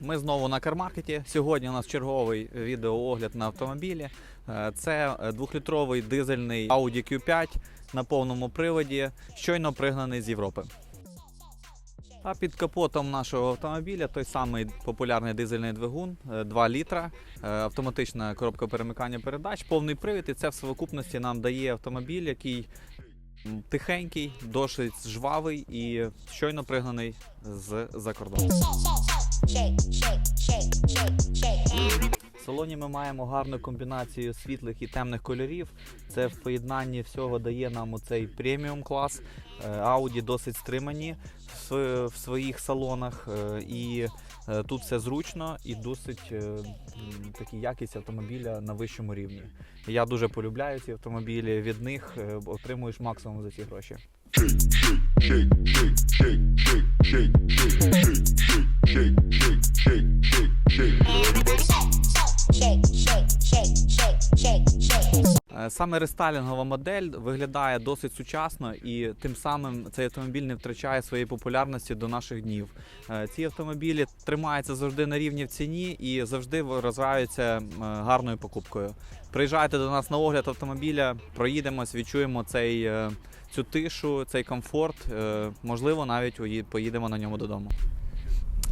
Ми знову на кармаркеті. Сьогодні у нас черговий відеоогляд на автомобілі. Е, це е, двохлітровий дизельний Audi Q5 на повному приводі, щойно пригнаний з Європи. А під капотом нашого автомобіля той самий популярний дизельний двигун, е, 2 літра, е, автоматична коробка перемикання передач, повний привід, і це в совокупності нам дає автомобіль, який тихенький, досить жвавий і щойно пригнаний з-за кордону. Салоні ми маємо гарну комбінацію світлих і темних кольорів. Це в поєднанні всього дає нам оцей преміум клас. Е, Audi досить стримані в своїх салонах, е, і е, тут все зручно і досить такі якість автомобіля на вищому рівні. Я дуже полюбляю ці автомобілі. Від них отримуєш максимум за ці гроші. Саме рестайлінгова модель виглядає досить сучасно і тим самим цей автомобіль не втрачає своєї популярності до наших днів. Е, Ці автомобілі тримаються завжди на рівні в ціні і завжди розвиваються е, гарною покупкою. Приїжджайте до нас на огляд автомобіля, проїдемось, відчуємо цей, е, цю тишу, цей комфорт. е, Можливо, навіть поїдемо на ньому додому.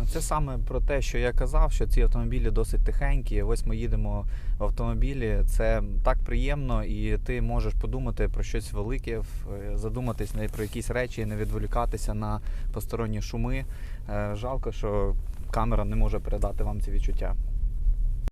Це саме про те, що я казав, що ці автомобілі досить тихенькі. Ось ми їдемо в автомобілі. Це так приємно, і ти можеш подумати про щось велике, е, задуматись про якісь речі, не відволікатися на посторонні шуми. Е, Жалко, що камера не може передати вам ці відчуття.